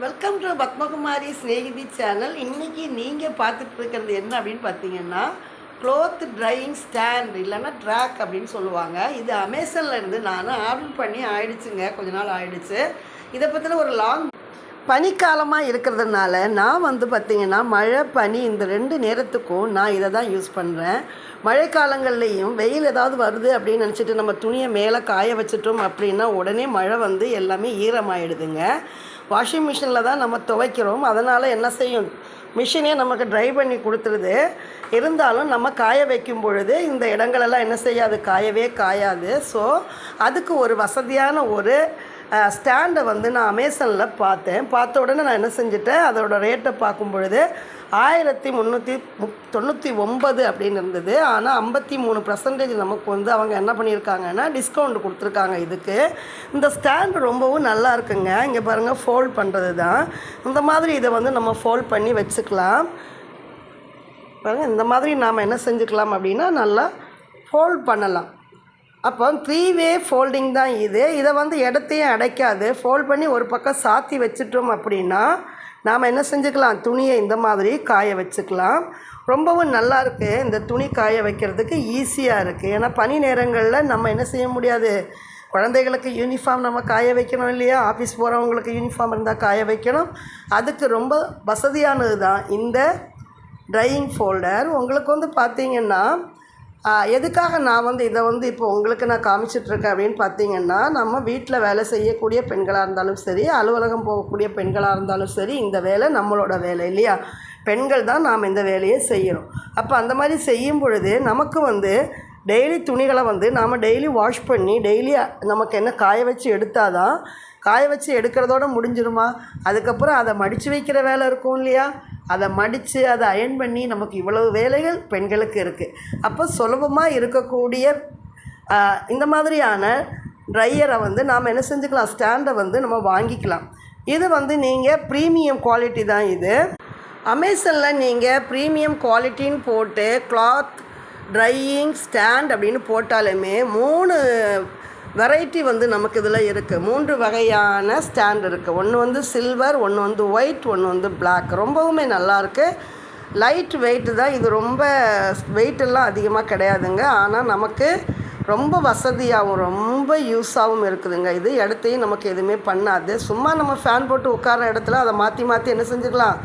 Welcome to Padmakumari Snehithi channel இன்றைக்கி நீங்கள் பார்த்துட்டு இருக்கிறது என்ன அப்படின்னு பார்த்தீங்கன்னா க்ளோத் ட்ரையிங் ஸ்டாண்ட் இல்லைன்னா ட்ராக் அப்படின்னு சொல்லுவாங்க. இது அமேசானில் இருந்து நான் ஆர்டர் பண்ணி ஆயிடுச்சுங்க. கொஞ்ச நாள் ஆயிடுச்சு. இதை பற்றின ஒரு லாங் பனிக்காலமாக இருக்கிறதுனால நான் வந்து பார்த்திங்கன்னா மழை பனி இந்த ரெண்டு நேரத்துக்கும் நான் இதை தான் யூஸ் பண்ணுறேன் மழைக்காலங்கள்லேயும் வெயில் ஏதாவது வருது அப்படின்னு நினச்சிட்டு நம்ம துணியை மேலே காய வச்சிட்டோம் அப்படின்னா உடனே மழை வந்து எல்லாமே ஈரமாயிடுதுங்க. வாஷிங் மிஷினில் தான் நம்ம துவைக்கிறோம். அதனால் என்ன செய்யும்? மிஷினே நமக்கு ட்ரை பண்ணி கொடுத்துருது. இருந்தாலும் நம்ம காய வைக்கும் பொழுது இந்த இடங்களெல்லாம் என்ன செய்யாது? காயவே காயாது. ஸோ அதுக்கு ஒரு வசதியான ஒரு ஸ்டாண்டை வந்து நான் அமேசானில் பார்த்தேன். பார்த்த உடனே நான் என்ன செஞ்சுட்டேன்? அதோட ரேட்டை பார்க்கும் பொழுது ஆயிரத்தி முந்நூற்றி முப் தொண்ணூற்றி ஒம்பது அப்படின்னு இருந்தது. ஆனால் ஐம்பத்தி மூணு பர்சன்டேஜ் நமக்கு வந்து அவங்க என்ன பண்ணியிருக்காங்கன்னா டிஸ்கவுண்ட் கொடுத்துருக்காங்க இதுக்கு. இந்த ஸ்டாண்டு ரொம்பவும் நல்லா இருக்குங்க. இங்கே பாருங்கள் ஃபோல்ட் பண்ணுறது தான் இந்த மாதிரி இதை வந்து நம்ம ஃபோல்ட் பண்ணி வச்சுக்கலாம். பாருங்கள் இந்த மாதிரி நாம் என்ன செஞ்சுக்கலாம் அப்படின்னா நல்லா ஃபோல்ட் பண்ணலாம். அப்போ த்ரீ வே ஃபோல்டிங் தான் இது. இதை வந்து இடத்தையும் அடைக்காது. ஃபோல்ட் பண்ணி ஒரு பக்கம் சாத்தி வச்சிட்டோம் அப்படின்னா நாம் என்ன செஞ்சுக்கலாம்? துணியை இந்த மாதிரி காய வச்சுக்கலாம். ரொம்பவும் நல்லாயிருக்கு இந்த துணி காய வைக்கிறதுக்கு ஈஸியாக இருக்குது ஏன்னா பனி நேரங்களில் நம்ம என்ன செய்ய முடியாது? குழந்தைகளுக்கு யூனிஃபார்ம் நம்ம காய வைக்கணும் இல்லையா? ஆஃபீஸ் போகிறவங்களுக்கு யூனிஃபார்ம் இருந்தால் காய வைக்கணும். அதுக்கு ரொம்ப வசதியானது தான் இந்த ட்ரையிங் ஃபோல்டர் உங்களுக்கு வந்து பார்த்திங்கன்னா எதுக்காக நான் வந்து இதை வந்து இப்போ உங்களுக்கு நான் காமிச்சிட்ருக்கேன் அப்படின்னு பார்த்தீங்கன்னா நம்ம வீட்டில் வேலை செய்யக்கூடிய பெண்களாக இருந்தாலும் சரி அலுவலகம் போகக்கூடிய பெண்களாக இருந்தாலும் சரி இந்த வேலை நம்மளோட வேலை இல்லையா? பெண்கள் தான் நாம் இந்த வேலையை செய்கிறோம் அப்போ அந்த மாதிரி செய்யும் பொழுது நமக்கு வந்து டெய்லி துணிகளை வந்து நாம் டெய்லி வாஷ் பண்ணி டெய்லி நமக்கு என்ன காய வச்சு எடுத்தால் தான் காய வச்சு எடுக்கிறதோட முடிஞ்சிருமா? அதுக்கப்புறம் அதை மடித்து வைக்கிற வேலை இருக்கும் இல்லையா? அதை மடித்து அதை அயன் பண்ணி நமக்கு இவ்வளவு வேலைகள் பெண்களுக்கு இருக்குது அப்போ சுலபமாக இருக்கக்கூடிய இந்த மாதிரியான ட்ரையரை வந்து நாம் என்ன செஞ்சுக்கலாம்? ஸ்டாண்டை வந்து நம்ம வாங்கிக்கலாம். இது வந்து நீங்கள் ப்ரீமியம் குவாலிட்டி தான் இது. அமேசானில் நீங்கள் ப்ரீமியம் குவாலிட்டின்னு போட்டு கிளாத் ட்ரையிங் ஸ்டாண்ட் அப்படின்னு போட்டாலுமே மூணு வெரைட்டி வந்து நமக்கு இதில் இருக்குது மூன்று வகையான ஸ்டாண்ட் இருக்குது ஒன்று வந்து சில்வர் ஒன்று வந்து ஒயிட் ஒன்று வந்து பிளாக் ரொம்பவுமே நல்லாயிருக்கு லைட் வெயிட்டு தான். இது ரொம்ப வெயிட்டெல்லாம் அதிகமாக கிடையாதுங்க. ஆனால் நமக்கு ரொம்ப வசதியாகவும் ரொம்ப யூஸாகவும் இருக்குதுங்க. இது இடத்தையும் நமக்கு எதுவுமே பண்ணாது. சும்மா நம்ம ஃபேன் போட்டு உட்கார இடத்துல அதை மாற்றி மாற்றி என்ன செஞ்சுக்கலாம்?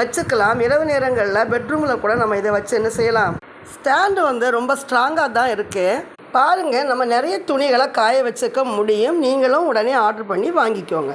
வச்சுக்கலாம். இரவு நேரங்களில் பெட்ரூமில் கூட நம்ம இதை வச்சு என்ன செய்யலாம்? ஸ்டாண்டு வந்து ரொம்ப ஸ்ட்ராங்காக தான் இருக்குது பாருங்கள் நம்ம நிறைய துணிகளை காய வச்சுக்க முடியும். நீங்களும் உடனே ஆர்டர் பண்ணி வாங்கிக்கோங்க.